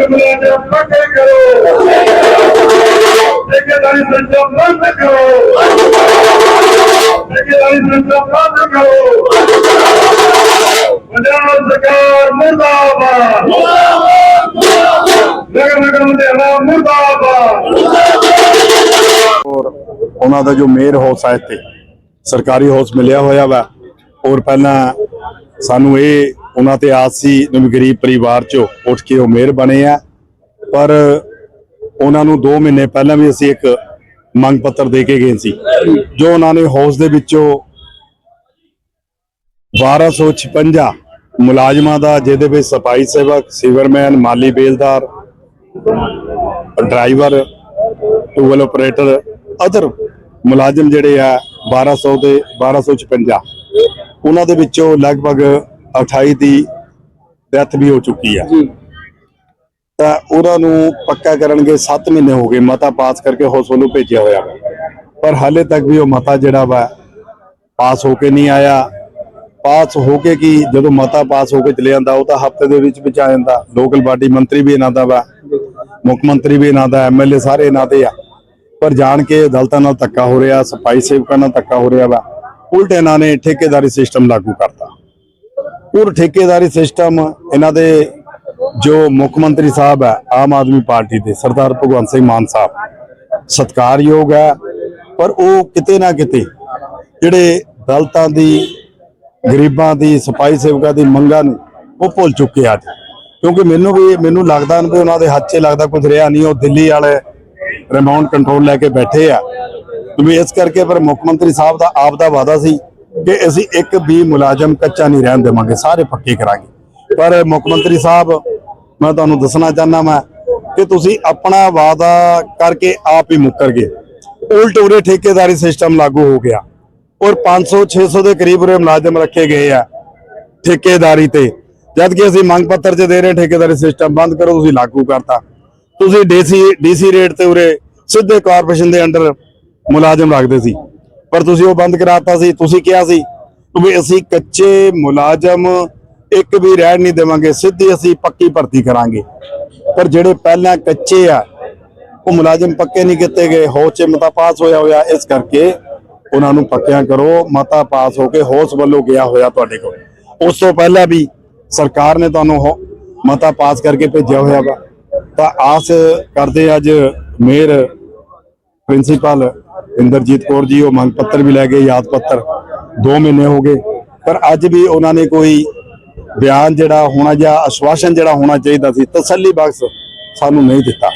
ਮੁਲਾਜ਼ਮ ਪੱਕੇ ਕਰੋ ਠੇਕੇਦਾਰੀ ਸਿਸਟਮ ਬੰਦ ਕਰੋ ਠੇਕੇਦਾਰੀ ਸਿਸਟਮ ਬੰਦ ਕਰੋ ਪੰਜਾਬ ਸਰਕਾਰ ਮੁਰਦਾਬਾਦ ਨਗਰ ਨਿਗਮ ਲੁਧਿਆਣਾ ਮੁਰਦਾਬਾਦ ਔਰ ਉਹਨਾਂ ਦਾ ਜੋ ਮੇਅਰ ਹਾਊਸ ਹੈ ਇੱਥੇ, ਸਰਕਾਰੀ ਹਾਊਸ ਮਿਲਿਆ ਹੋਇਆ ਵਾ। ਔਰ ਪਹਿਲਾਂ ਸਾਨੂੰ ਇਹ ਉਹਨਾਂ ਤੇ ਆਸ ਸੀ ਵੀ ਗਰੀਬ ਪਰਿਵਾਰ ਚੋਂ ਉੱਠ ਕੇ ਉਹ ਮੇਅਰ ਬਣੇ ਆ। ਪਰ ਉਹਨਾਂ ਨੂੰ 2 ਮਹੀਨੇ ਪਹਿਲਾਂ ਵੀ ਅਸੀਂ ਇੱਕ ਮੰਗ ਪੱਤਰ ਦੇ ਕੇ ਗਏ ਸੀ, ਜੋ ਉਹਨਾਂ ਨੇ ਹਾਊਸ ਦੇ ਵਿੱਚੋਂ 1256 ਮੁਲਾਜ਼ਮਾਂ ਦਾ, ਜਿਹਦੇ ਵਿੱਚ ਸਫ਼ਾਈ ਸੇਵਕ, ਸੀਵਰਮੈਨ, ਮਾਲੀ ਬੇਲਦਾਰ, ਡਰਾਈਵਰ, ਟੂਵਲ ਆਪਰੇਟਰ ਅਦਰ ਮੁਲਾਜ਼ਮ ਜਿਹੜੇ ਆ 1200 ਦੇ 1256 ਉਹਨਾਂ ਦੇ ਵਿੱਚੋਂ ਲਗਭਗ 28 ਦੀ ਡੈਥ ਵੀ ਹੋ ਚੁੱਕੀ ਆ। ਤਾਂ ਉਹਨਾਂ ਨੂੰ ਪੱਕਾ ਕਰਨਗੇ 7 ਮਹੀਨੇ ਹੋ ਗਏ ਮਤਾ ਪਾਸ ਕਰਕੇ ਹਾਊਸ ਵੱਲੋਂ ਭੇਜਿਆ ਹੋਇਆ। ਪਰ ਹਾਲੇ ਤੱਕ ਵੀ ਉਹ ਮਤਾ ਜਿਹੜਾ ਵਾ ਪਾਸ ਹੋ ਕੇ ਨਹੀਂ ਆਇਆ। ਪਾਸ ਹੋ ਕੇ ਕੀ ਜਦੋਂ ਮਤਾ ਪਾਸ ਹੋ ਕੇ ਚਲੇ ਜਾਂਦਾ ਉਹ ਤਾਂ ਹਫ਼ਤੇ ਦੇ ਵਿੱਚ ਵਿੱਚ ਆ ਜਾਂਦਾ। ਲੋਕਲ ਬਾਡੀ ਮੰਤਰੀ ਵੀ ਇਹਨਾਂ ਦਾ ਵਾ ਮੁੱਖ ਮੰਤਰੀ ਵੀ ਇਹਨਾਂ ਦਾ ਐਮਐਲਏ ਸਾਰੇ ਇਹਨਾਂ ਦੇ ਆ। ਪਰ ਜਾਣ ਕੇ ਦਲਤਾਂ ਨਾਲ ਧੱਕਾ ਹੋ ਰਿਹਾ ਸਫ਼ਾਈ ਸੇਵਕਾਂ ਨਾਲ ਧੱਕਾ ਹੋ ਰਿਹਾ ਵਾ। ਉਲਟ ਇਹਨਾਂ ਨੇ ਠੇਕੇਦਾਰੀ ਸਿਸਟਮ ਲਾਗੂ ਕਰਤਾ। ਉਹ ਠੇਕੇਦਾਰੀ ਸਿਸਟਮ ਇਹਨਾਂ ਦੇ ਜੋ ਮੁੱਖ ਮੰਤਰੀ ਸਾਹਿਬ ਹੈ, ਆਮ ਆਦਮੀ ਪਾਰਟੀ ਦੇ, ਸਰਦਾਰ ਭਗਵੰਤ ਸਿੰਘ ਮਾਨ ਸਾਹਿਬ। ਸਤਿਕਾਰਯੋਗ ਹੈ, ਪਰ ਉਹ ਕਿਤੇ ਨਾ ਕਿਤੇ ਜਿਹੜੇ ਦਲਤਾਂ ਦੀ, ਗਰੀਬਾਂ ਦੀ ਸਫ਼ਾਈ ਸੇਵਕਾਂ ਦੀ ਮੰਗਾਂ ਨੂੰ ਉਹ ਭੁੱਲ ਚੁੱਕੇ ਆ ਅੱਜ। ਕਿਉਂਕਿ ਮੈਨੂੰ ਵੀ, ਮੈਨੂੰ ਲੱਗਦਾ ਵੀ ਉਹਨਾਂ ਦੇ ਹੱਥ 'ਚ ਲੱਗਦਾ ਕੁਝ ਰਿਹਾ ਨਹੀਂ ਉਹ ਦਿੱਲੀ ਵਾਲੇ ਰਿਮੋਟ ਕੰਟਰੋਲ ਲੈ ਕੇ ਬੈਠੇ ਆ। ਵੀ ਇਸ ਕਰਕੇ ਪਰ ਮੁੱਖ ਮੰਤਰੀ ਸਾਹਿਬ ਦਾ ਆਪ ਦਾ ਵਾਅਦਾ ਸੀ ਕਿ ਅਸੀਂ ਇੱਕ ਵੀ ਮੁਲਾਜ਼ਮ ਕੱਚਾ ਨਹੀਂ ਰਹਿਣ ਦੇਵਾਂਗੇ, ਸਾਰੇ ਪੱਕੇ ਕਰਾਂਗੇ। ਪਰ ਮੁੱਖ ਮੰਤਰੀ ਸਾਹਿਬ, ਮੈਂ ਤੁਹਾਨੂੰ ਦੱਸਣਾ ਚਾਹੁੰਦਾ ਮੈਂ ਕਿ ਤੁਸੀਂ ਆਪਣਾ ਵਾਅਦਾ ਕਰਕੇ ਆਪ ਹੀ ਮੁੱਕਰ ਗਏ। ਉਲਟ ਉਰੇ ਠੇਕੇਦਾਰੀ ਸਿਸਟਮ ਲਾਗੂ ਹੋ ਗਿਆ ਔਰ 500 600 ਦੇ ਕਰੀਬ ਉਰੇ ਮੁਲਾਜ਼ਮ ਰੱਖੇ ਗਏ ਆ ਠੇਕੇਦਾਰੀ ਤੇ। ਜਦ ਕਿ ਅਸੀਂ ਮੰਗ ਪੱਤਰ 'ਚ ਦੇ ਰਹੇ, ਠੇਕੇਦਾਰੀ ਸਿਸਟਮ ਬੰਦ ਕਰੋ, ਤੁਸੀਂ ਲਾਗੂ ਕਰਤਾ। ਤੁਸੀਂ ਡੀਸੀ ਡੀਸੀ ਰੇਟ ਤੇ ਉਰੇ ਸਿੱਧੇ ਕਾਰਪੋਰੇਸ਼ਨ ਦੇ ਅੰਡਰ ਮੁਲਾਜ਼ਮ ਰੱਖਦੇ ਸੀ। ਪਰ ਤੁਸੀਂ ਉਹ ਬੰਦ ਕਰਾਤਾ ਸੀ, ਤੁਸੀਂ ਕਿਹਾ ਸੀ ਵੀ ਅਸੀਂ ਕੱਚੇ ਮੁਲਾਜ਼ਮ, ਇੱਕ ਵੀ ਰਹਿਣ ਨਹੀਂ ਦੇਵਾਂਗੇ, ਸਿੱਧੀ ਅਸੀਂ ਪੱਕੀ ਭਰਤੀ ਕਰਾਂਗੇ। ਪਰ ਜਿਹੜੇ ਪਹਿਲਾਂ ਕੱਚੇ ਆ, ਉਹ ਮੁਲਾਜ਼ਮ ਪੱਕੇ ਨਹੀਂ ਕੀਤੇ ਗਏ ਹੋ ਚ ਮਤਾ ਪਾਸ ਹੋਇਆ ਹੋਇਆ, ਇਸ ਕਰਕੇ ਉਹਨਾਂ ਨੂੰ ਪੱਕਿਆਂ ਕਰੋ, ਮਤਾ ਪਾਸ ਹੋ ਕੇ ਹੋਸ ਵੱਲੋਂ ਗਿਆ ਹੋਇਆ ਤੁਹਾਡੇ ਕੋਲ। ਉਸ ਤੋਂ ਪਹਿਲਾਂ ਵੀ ਸਰਕਾਰ ਨੇ ਤੁਹਾਨੂੰ ਹੋ- ਮਤਾ ਪਾਸ ਕਰਕੇ ਭੇਜਿਆ ਹੋਇਆ ਵਾ। ਤਾਂ ਆਸ ਕਰਦੇ ਅੱਜ ਮੇਅਰ, ਪ੍ਰਿੰਸੀਪਲ ਇੰਦਰਜੀਤ ਕੌਰ ਜੀ, ਉਹ ਮੰਗ ਪੱਤਰ ਵੀ ਲੈ ਗਏ, ਯਾਦ ਪੱਤਰ। 2 ਮਹੀਨੇ ਹੋ ਗਏ। ਪਰ ਅੱਜ ਵੀ ਉਹਨਾਂ ਨੇ ਕੋਈ ਬਿਆਨ ਜਿਹੜਾ ਹੋਣਾ ਜਾਂ ਆਸ਼ਵਾਸਨ ਜਿਹੜਾ ਹੋਣਾ ਚਾਹੀਦਾ ਸੀ, ਤਸੱਲੀ ਬਖਸ਼ ਸਾਨੂੰ ਨਹੀਂ ਦਿੱਤਾ।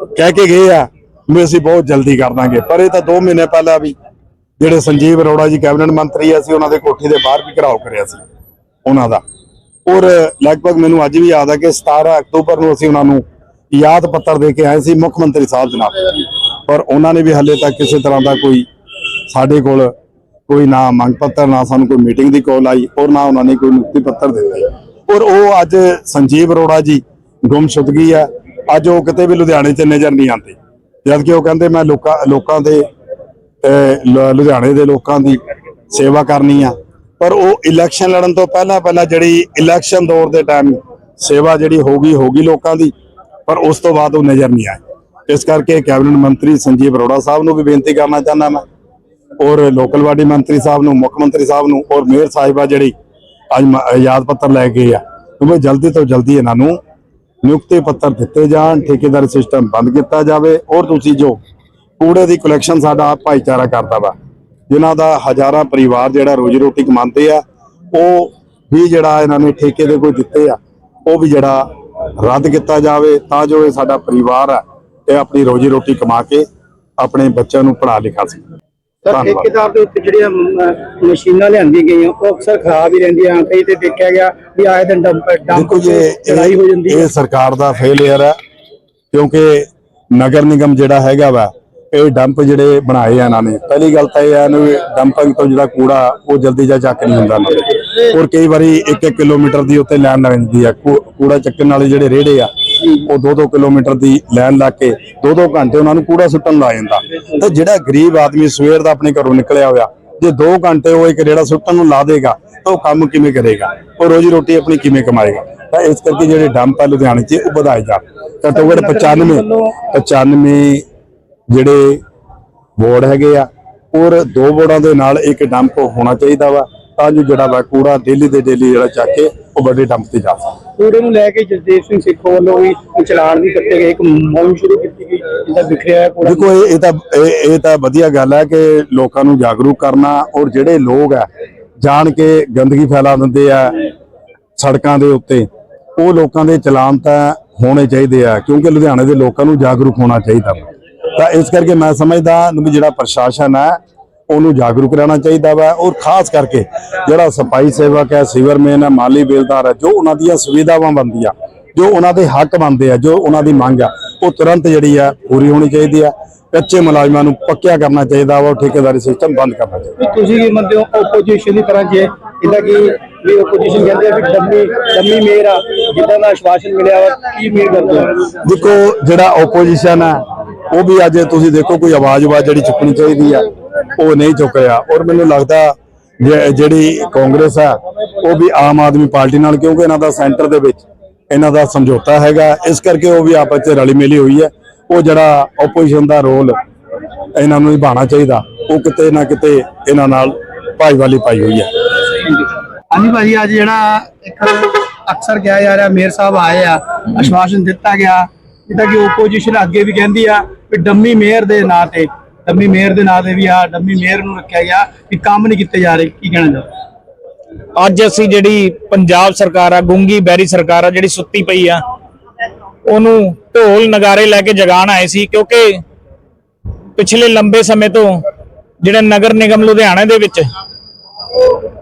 ਕਹਿ ਕੇ ਗਏ ਆ, ਵੀ ਅਸੀਂ ਬਹੁਤ ਜਲਦੀ ਕਰ ਦਾਂਗੇ। ਪਰ ਇਹ ਤਾਂ 2 ਮਹੀਨੇ ਪਹਿਲਾਂ ਵੀ ਜਿਹੜੇ ਸੰਜੀਵ ਅਰੋੜਾ ਜੀ ਕੈਬਨਿਟ ਮੰਤਰੀ ਆ ਸੀ ਉਹਨਾਂ ਦੇ ਕੋਠੀ ਦੇ ਬਾਹਰ ਵੀ ਘਰਾਓ ਕਰਿਆ ਸੀ, ਉਹਨਾਂ ਦਾ। ਔਰ ਲਗਭਗ ਮੈਨੂੰ ਅੱਜ ਵੀ ਯਾਦ ਆ ਕਿ 17 ਅਕਤੂਬਰ ਨੂੰ ਅਸੀਂ ਉਹਨਾਂ ਨੂੰ ਯਾਦ ਪੱਤਰ ਦੇ ਕੇ ਆਏ ਸੀ ਮੁੱਖ ਮੰਤਰੀ ਸਾਹਿਬ ਜਨਾਬ ਪਰ ਉਹਨਾਂ ਨੇ ਵੀ ਹੱਲੇ ਤੱਕ ਕਿਸੇ ਤਰ੍ਹਾਂ ਦਾ ਕੋਈ ਸਾਡੇ ਕੋਲ ਕੋਈ ਨਾ ਮੰਗ ਪੱਤਰ, ਨਾ ਸਾਨੂੰ ਕੋਈ ਮੀਟਿੰਗ ਦੀ ਕਾਲ ਆਈ ਔਰ ਨਾ ਉਹਨਾਂ ਨੇ ਕੋਈ ਨਿਯੁਕਤੀ ਪੱਤਰ ਦਿੱਤਾ ਔਰ ਉਹ ਅੱਜ ਸੰਜੀਵ ਅਰੋੜਾ ਜੀ ਗੁੰਮਸ਼ੁਦਗੀ ਆ ਅੱਜ ਉਹ ਕਿਤੇ ਵੀ ਲੁਧਿਆਣੇ 'ਚ ਨਜ਼ਰ ਨਹੀਂ ਆਉਂਦੇ। ਜਦ ਕਿ ਉਹ ਕਹਿੰਦੇ ਮੈਂ ਲੋਕਾਂ ਲੋਕਾਂ ਦੇ ਲੁਧਿਆਣੇ ਦੇ ਲੋਕਾਂ ਦੀ ਸੇਵਾ ਕਰਨੀ ਆ। ਪਰ ਉਹ ਇਲੈਕਸ਼ਨ ਲੜਨ ਤੋਂ ਪਹਿਲਾਂ ਪਹਿਲਾਂ ਜਿਹੜੀ ਇਲੈਕਸ਼ਨ ਦੌਰ ਦੇ ਟਾਈਮ ਸੇਵਾ ਜਿਹੜੀ ਹੋਗੀ ਹੋਗੀ ਲੋਕਾਂ ਦੀ। ਪਰ ਉਸ ਤੋਂ ਬਾਅਦ ਉਹ ਨਜ਼ਰ ਨਹੀਂ ਆਏ। ਇਸ ਕਰਕੇ ਕੈਬਨਿਟ ਮੰਤਰੀ ਸੰਜੀਵ ਅਰੋੜਾ ਸਾਹਿਬ ਨੂੰ ਵੀ ਬੇਨਤੀ ਕਰਨਾ ਚਾਹੁੰਦਾ ਮੈਂ ਔਰ ਲੋਕਲ ਬਾਡੀ ਮੰਤਰੀ ਸਾਹਿਬ ਨੂੰ, ਮੁੱਖ ਮੰਤਰੀ ਸਾਹਿਬ ਨੂੰ ਔਰ ਮੇਅਰ ਸਾਹਿਬਾ ਜਿਹੜੀ ਅੱਜ ਯਾਦ ਪੱਤਰ ਲੈ ਗਏ ਆ। ਕਿਉਂਕਿ ਜਲਦੀ ਤੋਂ ਜਲਦੀ ਇਹਨਾਂ ਨੂੰ ਨਿਯੁਕਤੀ ਪੱਤਰ ਦਿੱਤੇ ਜਾਣ, ਠੇਕੇਦਾਰੀ ਸਿਸਟਮ ਬੰਦ ਕੀਤਾ ਜਾਵੇ ਔਰ ਤੁਸੀਂ ਜੋ ਕੂੜੇ ਦੀ ਕਲੈਕਸ਼ਨ ਸਾਡਾ ਭਾਈਚਾਰਾ ਕਰਦਾ ਵਾ, ਜਿਨ੍ਹਾਂ ਦਾ ਹਜ਼ਾਰਾਂ ਪਰਿਵਾਰ ਜਿਹੜਾ ਰੋਜੀ ਰੋਟੀ ਕਮਾਉਂਦੇ ਆ, ਉਹ ਵੀ ਜਿਹੜਾ ਇਹਨਾਂ ਨੇ ਠੇਕੇ ਦੇ ਕੋਈ ਦਿੱਤੇ ਆ, ਉਹ ਵੀ ਜਿਹੜਾ ਰੱਦ ਕੀਤਾ ਜਾਵੇ ਤਾਂ ਜੋ ਇਹ ਸਾਡਾ ਪਰਿਵਾਰ ਆ ਇਹ ਆਪਣੀ ਰੋਜੀ ਰੋਟੀ ਕਮਾ ਕੇ ਆਪਣੇ ਬੱਚਿਆਂ ਨੂੰ ਪੜ੍ਹਾ ਲਿਖਾ ਸਕੇ ਸਰ। ਠੇਕੇਦਾਰ ਦੇ ਉੱਤੇ ਜਿਹੜੀਆਂ ਮਸ਼ੀਨਾਂ ਲਿਆਂਦੀਆਂ ਗਈਆਂ ਉਹ ਅਕਸਰ ਖਰਾਬ ਹੀ ਰਹਿੰਦੀਆਂ ਕਈ ਤੇ ਦੇਖਿਆ ਗਿਆ ਵੀ ਆਏ ਦਿਨ ਡੰਪ ਡੰਪ ਚੜਾਈ ਹੋ ਜਾਂਦੀ ਹੈ। ਇਹ ਸਰਕਾਰ ਦਾ ਫੇਲਿਅਰ ਹੈ ਕਿਉਂਕਿ ਨਗਰ ਨਿਗਮ ਜਿਹੜਾ ਹੈਗਾ ਵਾ ਇਹ ਡੰਪ ਜਿਹੜੇ ਬਣਾਏ ਆ ਇਹਨਾਂ ਨੇ। ਪਹਿਲੀ ਗੱਲ ਤਾਂ ਇਹ ਹੈ ਨਾ ਡੰਪਿੰਗ ਤੋਂ ਜਿਹੜਾ ਕੂੜਾ ਉਹ ਜਲਦੀ ਜਾ ਚੱਕ ਨਹੀਂ ਹੁੰਦਾ ਨਾ ਔਰ ਕਈ ਵਾਰੀ 1-1 ਕਿਲੋਮੀਟਰ ਦੀ ਉੱਤੇ ਲਾਈਨ ਲੱਗ ਜਾਂਦੀ ਆ। ਕੂੜਾ ਚੱਕਣ ਵਾਲੇ ਜਿਹੜੇ ਰੇੜੇ ਆ ਉਹ 2-2 ਕਿਲੋਮੀਟਰ ਦੀ ਲਾਈਨ ਲਾ ਕੇ 2-2 ਘੰਟੇ ਉਹਨਾਂ ਨੂੰ ਕੂੜਾ ਸੁੱਟਣ ਲਾ ਜਾਂਦਾ। ਤੇ ਜਿਹੜਾ ਗਰੀਬ ਆਦਮੀ ਸਵੇਰ ਦਾ ਆਪਣੇ ਘਰੋਂ ਨਿਕਲਿਆ ਹੋਇਆ ਜੇ 2 ਘੰਟੇ ਉਹ ਇੱਕ ਰੇੜਾ ਸੁੱਟਣ ਨੂੰ ਲਾ ਦੇਗਾ ਤਾਂ ਉਹ ਕੰਮ ਕਿਵੇਂ ਕਰੇਗਾ? ਉਹ ਰੋਜੀ ਰੋਟੀ ਆਪਣੀ ਕਿਵੇਂ ਕਮਾਏਗਾ? ਤਾਂ ਇਸ ਕਰਕੇ ਜਿਹੜੇ ਡੰਪ ਆ ਲੁਧਿਆਣੇ 'ਚ ਉਹ ਵਧਾਏ ਜਾਣ। ਘੱਟੋ ਘੱਟ 95 95 ਜਿਹੜੇ ਬੋਰਡ ਹੈਗੇ ਆ ਔਰ ਦੋ ਬੋਰਡਾਂ ਦੇ ਨਾਲ ਇੱਕ ਡੰਪ ਹੋਣਾ ਚਾਹੀਦਾ ਵਾ। ਤਾਂ ਜੋ ਜਿਹੜਾ ਵਾ ਕੂੜਾ ਡੇਲੀ ਦੇ ਡੇਲੀ ਜਿਹੜਾ ਚੱਕ ਕੇ ਉਹ ਵੱਡੇ ਡੰਪ ਤੇ ਜਾ ਸਕੇ ਕੂੜੇ ਨੂੰ ਲੈ ਕੇ ਜਸਦੇਵ ਸਿੰਘ ਸਿੱਖੋ ਵੱਲੋਂ ਵੀ ਚਲਾਨ ਵੀ ਕੱਟੇ ਗਏ ਇੱਕ ਮੁਹਿੰਮ ਸ਼ੁਰੂ ਕੀਤੀ ਗਈ ਜਿਹਦਾ ਵਿਖਰਿਆ ਹੋਇਆ ਕੂੜਾ ਦੇਖੋ ਇਹ ਇਹ ਤਾਂ ਇਹ ਇਹ ਤਾਂ ਵਧੀਆ ਗੱਲ ਹੈ ਕਿ ਲੋਕਾਂ ਨੂੰ ਜਾਗਰੂਕ ਕਰਨਾ ਔਰ ਜਿਹੜੇ ਲੋਕ ਆ ਜਾਣ ਕੇ ਗੰਦਗੀ ਫੈਲਾ ਦਿੰਦੇ ਆ ਸੜਕਾਂ ਦੇ ਉੱਤੇ ਉਹ ਲੋਕਾਂ ਦੇ ਚਲਾਨ ਤਾਂ ਹੋਣੇ ਚਾਹੀਦੇ ਆ ਕਿਉਂਕਿ ਲੁਧਿਆਣੇ ਦੇ ਲੋਕਾਂ ਨੂੰ ਜਾਗਰੂਕ ਹੋਣਾ ਚਾਹੀਦਾ। ਤਾਂ ਇਸ ਕਰਕੇ ਮੈਂ ਸਮਝਦਾ ਵੀ ਜਿਹੜਾ ਪ੍ਰਸ਼ਾਸਨ ਹੈ ਉਹਨੂੰ ਜਾਗਰੂਕ ਰਹਿਣਾ ਚਾਹੀਦਾ ਵਾ ਔਰ ਖਾਸ ਕਰਕੇ ਜਿਹੜਾ ਸਫ਼ਾਈ ਸੇਵਕ ਹੈ, ਸੀਵਰਮੈਨ ਹੈ, ਮਾਲੀ ਬੇਲਦਾਰ ਹੈ, ਜੋ ਉਹਨਾਂ ਦੀਆਂ ਸੁਵਿਧਾਵਾਂ ਬਣਦੀਆਂ ਜੋ ਉਹਨਾਂ ਦੇ ਹੱਕ ਬਣਦੇ ਆ, ਜੋ ਉਹਨਾਂ ਦੀ ਮੰਗ ਆ, ਉਹ ਤੁਰੰਤ ਜਿਹੜੀ ਆ ਪੂਰੀ ਹੋਣੀ ਚਾਹੀਦੀ ਆ। ਕੱਚੇ ਮੁਲਾਜ਼ਮਾਂ ਨੂੰ ਪੱਕਿਆ ਕਰਨਾ ਚਾਹੀਦਾ ਵਾ ਠੇਕੇਦਾਰੀ ਸਿਸਟਮ ਬੰਦ ਕਰਨਾ ਚਾਹੀਦਾ। ਤੁਸੀਂ ਕੀ ਮੰਨਦੇ ਹੋ ਆਪੋਜੀਸ਼ਨ ਦੀ ਤਰ੍ਹਾਂ ਜੇ ਜਿੱਦਾਂ ਕਿ ਵੀ ਆਪੋਜੀਸ਼ਨ ਕਹਿੰਦੇ ਆ ਵੀ ਡੰਮੀ ਡੰਮੀ ਮੇਰ ਆ ਜਿੱਦਾਂ ਦਾ ਆਸ਼ਵਾਸਨ ਮਿਲਿਆ ਵਾ ਕੀ ਉਮੀਦ ਕਰਦੇ ਹੋ? ਦੇਖੋ ਜਿਹੜਾ ਆਪੋਜੀਸ਼ਨ ਹੈ ਉਹ ਵੀ ਅੱਜ ਤੁਸੀਂ ਦੇਖੋ ਕੋਈ ਆਵਾਜ਼ ਆਵਾਜ਼ ਜਿਹੜੀ ਚੁੱਕਣੀ ਚਾਹੀਦੀ ਆ ਉਹ ਨਹੀਂ ਚੁੱਕ ਰਿਹਾ। ਔਰ ਮੈਨੂੰ ਲੱਗਦਾ ਜਿਹੜੀ ਕਾਂਗਰਸ ਆ ਉਹ ਵੀ ਆਮ ਆਦਮੀ ਪਾਰਟੀ ਨਾਲ ਕਿਉਂਕਿ ਇਹਨਾਂ ਦਾ ਸੈਂਟਰ ਦੇ ਵਿੱਚ ਇਹਨਾਂ ਦਾ ਸਮਝੌਤਾ ਹੈਗਾ ਇਸ ਕਰਕੇ ਉਹ ਵੀ ਆਪਸ ਚ ਰਲੀ ਮਿਲੀ ਹੋਈ ਹੈ। ਉਹ ਜਿਹੜਾ ਆਪੋਜੀਸ਼ਨ ਦਾ ਰੋਲ ਇਹਨਾਂ ਨੂੰ ਨਿਭਾਉਣਾ ਚਾਹੀਦਾ ਉਹ ਕਿਤੇ ਨਾ ਕਿਤੇ ਇਹਨਾਂ ਨਾਲ ਭਾਈਵਾਲੀ ਪਾਈ ਹੋਈ ਹੈ। ਹਾਂਜੀ ਭਾਜੀ, ਅੱਜ ਜਿਹੜਾ ਇੱਕ ਅਕਸਰ ਕਿਹਾ ਜਾ ਰਿਹਾ, ਮੇਅਰ ਸਾਹਿਬ ਆਏ ਆ, ਆਸ਼ਵਾਸਨ ਦਿੱਤਾ ਗਿਆ ਜਿੱਦਾਂ ਕਿ ਆਪੋਜੀਸ਼ਨ ਅੱਗੇ ਵੀ ਕਹਿੰਦੀ ਆ ਵੀ ਡੰਮੀ ਮੇਅਰ ਦੇ ਨਾਂ ਤੇ, ਡੰਮੀ ਮੇਅਰ ਦੇ ਨਾਂ ਤੇ ਵੀ ਆ, ਡੰਮੀ ਮੇਅਰ ਨੂੰ ਰੱਖਿਆ ਗਿਆ ਵੀ ਕੰਮ ਨਹੀਂ ਕੀਤੇ ਜਾ ਰਹੇ, ਕੀ ਕਹਿਣਾ ਚਾਹੁੰਦੇ ਅੱਜ ਅਸੀਂ ਜਿਹੜੀ ਪੰਜਾਬ ਸਰਕਾਰ ਆ, ਗੁੰਗੀ ਬੈਰੀ ਸਰਕਾਰ ਆ, ਜਿਹੜੀ ਸੁੱਤੀ ਪਈ ਆ, ਉਹਨੂੰ ਢੋਲ ਨਗਾਰੇ ਲੈ ਕੇ ਜਗਾਣ ਆਏ ਸੀ, ਕਿਉਂਕਿ ਪਿਛਲੇ ਲੰਬੇ ਸਮੇਂ ਤੋਂ ਜਿਹੜਾ ਨਗਰ ਨਿਗਮ ਲੁਧਿਆਣਾ ਦੇ ਵਿੱਚ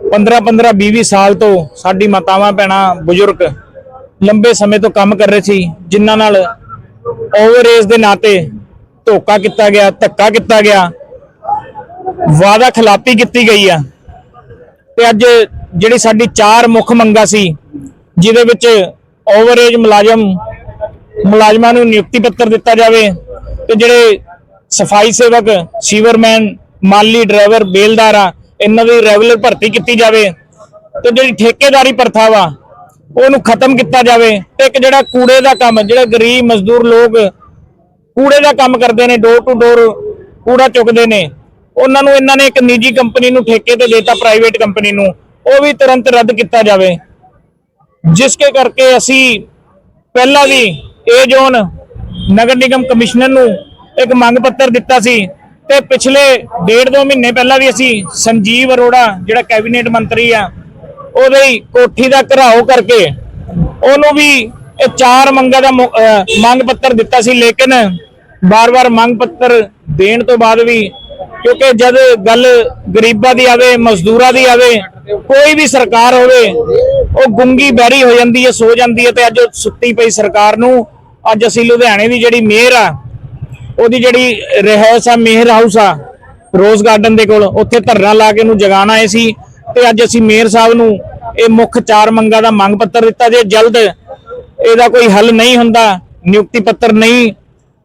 15 15 20 20 ਸਾਲ ਤੋਂ ਸਾਡੀ ਮਾਤਾਵਾਂ ਭੈਣਾਂ ਬਜ਼ੁਰਗ ਲੰਬੇ ਸਮੇਂ ਤੋਂ ਕੰਮ ਕਰ ਰਹੇ ਸੀ, ਜਿਨ੍ਹਾਂ ਨਾਲ ਓਵਰਏਜ ਦੇ ਨਾਤੇ ਧੋਖਾ ਕੀਤਾ ਗਿਆ, ਧੱਕਾ ਕੀਤਾ ਗਿਆ ਵਾਦਾ ਖਿਲਾਫੀ ਕੀਤੀ ਗਈ ਆ। ਤੇ ਅੱਜ ਜਿਹੜੀ ਸਾਡੀ ਚਾਰ ਮੁੱਖ ਮੰਗਾਂ ਸੀ, ਜਿਹਦੇ ਵਿੱਚ ਓਵਰਏਜ ਮੁਲਾਜ਼ਮ, ਮੁਲਾਜ਼ਮਾਂ ਨੂੰ ਨਿਯੁਕਤੀ ਪੱਤਰ ਦਿੱਤਾ ਜਾਵੇ ਤੇ ਜਿਹੜੇ ਸਫ਼ਾਈ ਸੇਵਕ, ਸੀਵਰਮੈਨ, ਮਾਲੀ ਡਰਾਈਵਰ, ਬੇਲਦਾਰ ਆ ਇਹਨਾਂ ਦੀ ਰੈਗੂਲਰ ਭਰਤੀ ਕੀਤੀ ਜਾਵੇ ਤੇ ਜਿਹੜੀ ਠੇਕੇਦਾਰੀ ਪ੍ਰਥਾ ਵਾ, ਉਹਨੂੰ ਖਤਮ ਕੀਤਾ ਜਾਵੇ ਤੇ ਇੱਕ ਜਿਹੜਾ ਕੂੜੇ ਦਾ ਕੰਮ, ਜਿਹੜੇ ਗਰੀਬ ਮਜ਼ਦੂਰ ਲੋਕ ਕੂੜੇ ਦਾ ਕੰਮ ਕਰਦੇ ਨੇ ਡੋਰ ਟੂ ਡੋਰ ਕੂੜਾ ਚੁੱਕਦੇ ਨੇ, ਉਹਨਾਂ ਨੂੰ ਇਹਨਾਂ ਨੇ ਇੱਕ ਨਿੱਜੀ ਕੰਪਨੀ ਨੂੰ ਠੇਕੇ ਤੇ ਦੇਤਾ ਪ੍ਰਾਈਵੇਟ ਕੰਪਨੀ ਨੂੰ, ਉਹ ਵੀ ਤੁਰੰਤ ਰੱਦ ਕੀਤਾ ਜਾਵੇ। ਜਿਸ ਕੇ ਕਰਕੇ ਅਸੀਂ ਪਹਿਲਾਂ ਵੀ ਇਹ ਜ਼ੋਨ ਨਗਰ ਨਿਗਮ ਕਮਿਸ਼ਨਰ ਨੂੰ ਇੱਕ ਮੰਗ ਪੱਤਰ ਦਿੱਤਾ ਸੀ ਤੇ ਪਿਛਲੇ ਡੇਢ ਦੋ ਮਹੀਨੇ ਪਹਿਲਾਂ ਵੀ ਅਸੀਂ ਸੰਜੀਵ ਅਰੋੜਾ, ਜਿਹੜਾ ਕੈਬਨਿਟ ਮੰਤਰੀ ਆ, ਉਹਦੇ ਕੋਠੀ ਦਾ ਘਰਾਓ ਕਰਕੇ ਉਹਨੂੰ ਵੀ ਇਹ ਚਾਰ ਮੰਗਾਂ ਦਾ ਮੰਗ ਪੱਤਰ ਦਿੱਤਾ ਸੀ, ਲੇਕਿਨ ਬਾਰ-ਬਾਰ ਮੰਗ ਪੱਤਰ ਦੇਣ ਤੋਂ ਬਾਅਦ ਵੀ ਕਿਉਂਕਿ ਜਦ ਗੱਲ ਗਰੀਬਾਂ ਦੀ ਆਵੇ, ਮਜ਼ਦੂਰਾਂ ਦੀ ਆਵੇ, ਕੋਈ ਵੀ ਸਰਕਾਰ ਹੋਵੇ, ਉਹ ਗੁੰਗੀ ਬੈਰੀ ਹੋ ਜਾਂਦੀ ਹੈ, ਸੋ ਜਾਂਦੀ ਹੈ ਤੇ ਅੱਜ ਉਹ ਸੁੱਤੀ ਪਈ ਸਰਕਾਰ ਨੂੰ। ਅੱਜ ਅਸੀਂ ਲੁਧਿਆਣੇ ਦੀ ਜਿਹੜੀ ਮੇਅਰ ਆ ਉਹਦੀ ਜਿਹੜੀ ਰਹਿਸ ਆ ਮੇਹਰ ਹਾਊਸ ਆ ਰੋਜ਼ ਗਾਰਡਨ ਦੇ ਕੋਲ, ਉੱਥੇ ਧਰਨਾ ਲਾ ਕੇ ਉਹਨੂੰ ਜਗਾਣਾ ਆਏ ਸੀ ਤੇ ਅੱਜ ਅਸੀਂ ਮੇਅਰ ਸਾਹਿਬ ਨੂੰ ਇਹ ਮੁੱਖ ਚਾਰ ਮੰਗਾਂ ਦਾ ਮੰਗ ਪੱਤਰ ਦਿੱਤਾ ਜੇ ਜਲਦ, ਇਹਦਾ ਕੋਈ ਹੱਲ ਨਹੀਂ ਹੁੰਦਾ, ਨਿਯੁਕਤੀ ਪੱਤਰ ਨਹੀਂ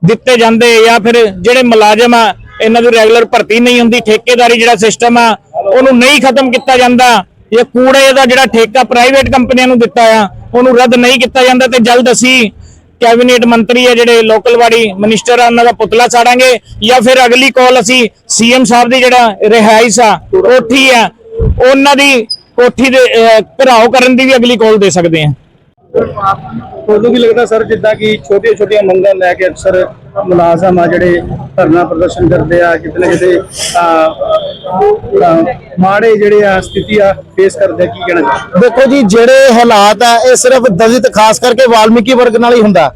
ਦਿੱਤੇ ਜਾਂਦੇ ਜਾਂ ਫਿਰ ਜਿਹੜੇ ਮੁਲਾਜ਼ਮ ਆ, ਇਹਨਾਂ ਦੀ ਰੈਗੂਲਰ ਭਰਤੀ ਨਹੀਂ ਹੁੰਦੀ, ਠੇਕੇਦਾਰੀ ਜਿਹੜਾ ਸਿਸਟਮ ਆ, ਉਹਨੂੰ ਨਹੀਂ ਖਤਮ ਕੀਤਾ ਜਾਂਦਾ ਇਹ ਕੂੜੇ ਦਾ ਜਿਹੜਾ ਠੇਕਾ ਪ੍ਰਾਈਵੇਟ ਕੰਪਨੀਆਂ ਨੂੰ ਦਿੱਤਾ ਆ, ਉਹਨੂੰ ਰੱਦ ਨਹੀਂ ਕੀਤਾ ਜਾਂਦਾ ਤੇ ਜਲਦ ਅਸੀਂ ਕੈਬਨਿਟ ਮੰਤਰੀ ਆ ਜਿਹੜੇ ਲੋਕਲ ਬਾਡੀ ਮਿਨਿਸਟਰ ਆ, ਉਹਨਾਂ ਦਾ ਪੁਤਲਾ ਸਾੜਾਂਗੇ ਜਾਂ ਫਿਰ ਅਗਲੀ ਕਾਲ ਅਸੀਂ ਸੀਐਮ ਸਾਹਿਬ ਦੀ ਜਿਹੜਾ ਰਿਹਾਇਸ਼ ਆ, ਕੋਠੀ ਆ, ਉਹਨਾਂ ਦੀ ਕੋਠੀ ਦੇ ਘਰਾਓ ਕਰਨ ਦੀ ਵੀ ਅਗਲੀ ਕਾਲ ਦੇ ਸਕਦੇ ਆ ਤੁਹਾਨੂੰ ਵੀ ਲੱਗਦਾ ਸਰ ਜਿੱਦਾਂ ਕਿ ਛੋਟੀਆਂ ਛੋਟੀਆਂ ਮੰਗਾਂ ਲੈ ਕੇ ਅਕਸਰ ਮੁਲਾਜ਼ਮ ਆ ਜਿਹੜੇ ਧਰਨਾ ਪ੍ਰਦਰਸ਼ਨ ਕਰਦੇ ਆ ਕਿਤੇ ਨਾ ਕਿਤੇ ਅਹ, ਮਾੜੇ ਜਿਹੜੇ ਆ ਸਥਿਤੀ ਆ ਫੇਸ ਕਰਦੇ ਆ, ਕੀ ਕਹਿਣਾ ਚਾਹੁੰਦੇ ਦੇਖੋ ਜੀ ਜਿਹੜੇ ਹਾਲਾਤ ਆ ਇਹ ਸਿਰਫ ਦਲਿਤ ਖਾਸ ਕਰਕੇ ਵਾਲਮੀਕੀ ਵਰਗ ਨਾਲ ਹੀ ਹੁੰਦਾ।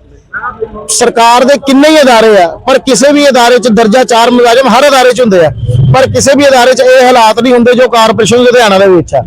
ਸਰਕਾਰ ਦੇ ਕਿੰਨੇ ਹੀ ਅਦਾਰੇ ਆ, ਪਰ ਕਿਸੇ ਵੀ ਅਦਾਰੇ 'ਚ ਦਰਜਾ 4 ਮੁਲਾਜ਼ਮ ਹਰ ਅਦਾਰੇ 'ਚ ਹੁੰਦੇ ਆ। ਪਰ ਕਿਸੇ ਵੀ ਅਦਾਰੇ 'ਚ ਇਹ ਹਾਲਾਤ ਨਹੀਂ ਹੁੰਦੇ ਜੋ ਕਾਰਪੋਰੇਸ਼ਨ ਲੁਧਿਆਣਾ ਦੇ ਵਿੱਚ ਆ।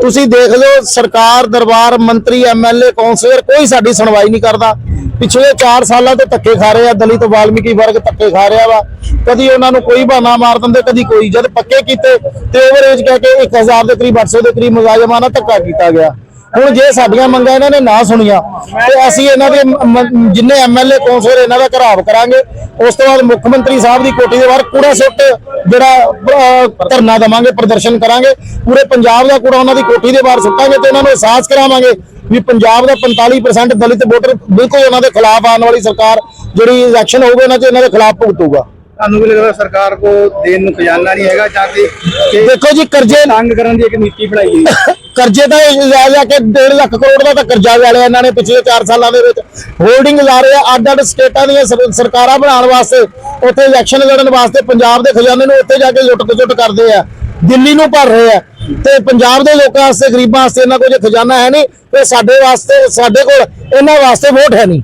ਤੁਸੀਂ ਦੇਖ ਲਓ, ਸਰਕਾਰ, ਦਰਬਾਰ, ਮੰਤਰੀ ਐਮਐਲਏ ਕੌਂਸਲਰ ਕੋਈ ਸਾਡੀ ਸੁਣਵਾਈ ਨਹੀਂ ਕਰਦਾ। ਪਿਛਲੇ 4 ਸਾਲਾਂ ਤੋਂ ਧੱਕੇ ਖਾ ਰਹੇ ਆ, ਦਲਿਤ ਵਾਲਮੀਕੀ ਵਰਗ ਧੱਕੇ ਖਾ ਰਿਹਾ ਵਾ। ਕਦੀ ਉਹਨਾਂ ਨੂੰ ਕੋਈ ਬਹਾਨਾ ਮਾਰ ਦਿੰਦੇ, ਕਦੀ ਕੋਈ। ਜਦ ਪੱਕੇ ਕੀਤੇ ਤੇ ਓਵਰੇਜ ਕਹਿ ਕੇ 1000 ਦੇ ਕਰੀਬ 800 ਦੇ ਕਰੀਬ ਮੁਲਾਜ਼ਮਾਂ ਨਾਲ ਧੱਕਾ ਕੀਤਾ ਗਿਆ। ਹੁਣ ਜੇ ਸਾਡੀਆਂ ਮੰਗਾਂ ਇਹਨਾਂ ਨੇ ਨਾ ਸੁਣੀਆਂ, ਤੇ ਅਸੀਂ ਇਹਨਾਂ ਦੇ ਮ- ਮ- ਜਿੰਨੇ ਐਮਐਲਏ ਕੌਂਸਲਰ ਇਹਨਾਂ ਦਾ ਘਰਾਵ ਕਰਾਂਗੇ, ਉਸ ਤੋਂ ਬਾਅਦ ਮੁੱਖ ਮੰਤਰੀ ਸਾਹਿਬ ਦੀ ਕੋਠੀ ਦੇ ਬਾਹਰ ਕੂੜਾ ਸੁੱਟ ਜਿਹੜਾ ਧਰਨਾ ਦਵਾਂਗੇ, ਪ੍ਰਦਰਸ਼ਨ ਕਰਾਂਗੇ, ਪੂਰੇ ਪੰਜਾਬ ਦਾ ਕੂੜਾ ਉਹਨਾਂ ਦੀ ਕੋਠੀ ਦੇ ਬਾਹਰ ਸੁੱਟਾਂਗੇ ਤੇ ਉਹਨਾਂ ਨੂੰ ਅਹਿਸਾਸ ਕਰਾਵਾਂਗੇ ਵੀ ਪੰਜਾਬ ਦਾ 45% ਦਲਿਤ ਵੋਟਰ ਬਿਲਕੁਲ ਉਹਨਾਂ ਦੇ ਖਿਲਾਫ ਆਉਣ ਵਾਲੀ ਸਰਕਾਰ ਜਿਹੜੀ ਇਲੈਕਸ਼ਨ ਹੋਊਗਾ, ਉਹਨਾਂ 'ਚ ਇਹਨਾਂ ਦੇ ਖਿਲਾਫ ਭੁਗਤੂਗਾ। ਤੁਹਾਨੂੰ ਵੀ ਲੱਗਦਾ ਸਰਕਾਰ ਕੋ ਦੇਣ ਨੂੰ ਖਜ਼ਾਨਾ ਨਹੀਂ ਹੈਗਾ ਜਾਂ ਕਿ ਦੇਖੋ ਜੀ ਕਰਜ਼ੇ ਤੰਗ ਕਰਨ ਦੀ ਇੱਕ ਨੀਤੀ ਬਣਾਈ ਗਈ ਹੈ। ਕਰਜ਼ੇ ਤਾਂ ਇਹ ਜਾ ਕੇ 1.5 ਲੱਖ ਕਰੋੜ ਦਾ ਤਾਂ ਕਰਜ਼ਾ ਲੈ ਲਿਆ ਇਹਨਾਂ ਨੇ ਪਿਛਲੇ 4 ਸਾਲਾਂ ਦੇ ਵਿੱਚ। ਹੋਲਡਿੰਗ ਲਾ ਰਹੇ ਆ ਅੱਡ ਅੱਡ ਸਟੇਟਾਂ ਦੀਆਂ ਸਰ- ਸਰਕਾਰਾਂ ਬਣਾਉਣ ਵਾਸਤੇ ਉੱਥੇ ਇਲੈਕਸ਼ਨ ਲੜਨ ਵਾਸਤੇ ਪੰਜਾਬ ਦੇ ਖਜ਼ਾਨੇ ਨੂੰ ਉੱਥੇ ਜਾ ਕੇ ਲੁੱਟ ਖਸੁੱਟ ਕਰਦੇ ਆ ਦਿੱਲੀ ਨੂੰ ਭਰ ਰਹੇ ਆ। ਤੇ ਪੰਜਾਬ ਦੇ ਲੋਕਾਂ ਵਾਸਤੇ ਗਰੀਬਾਂ ਵਾਸਤੇ ਇਹਨਾਂ ਕੋਲ ਖਜ਼ਾਨਾ ਹੈ ਨਹੀਂ ਤੇ ਸਾਡੇ ਵਾਸਤੇ ਸਾਡੇ ਕੋਲ ਇਹਨਾਂ ਵਾਸਤੇ ਵੋਟ ਹੈ ਨਹੀਂ।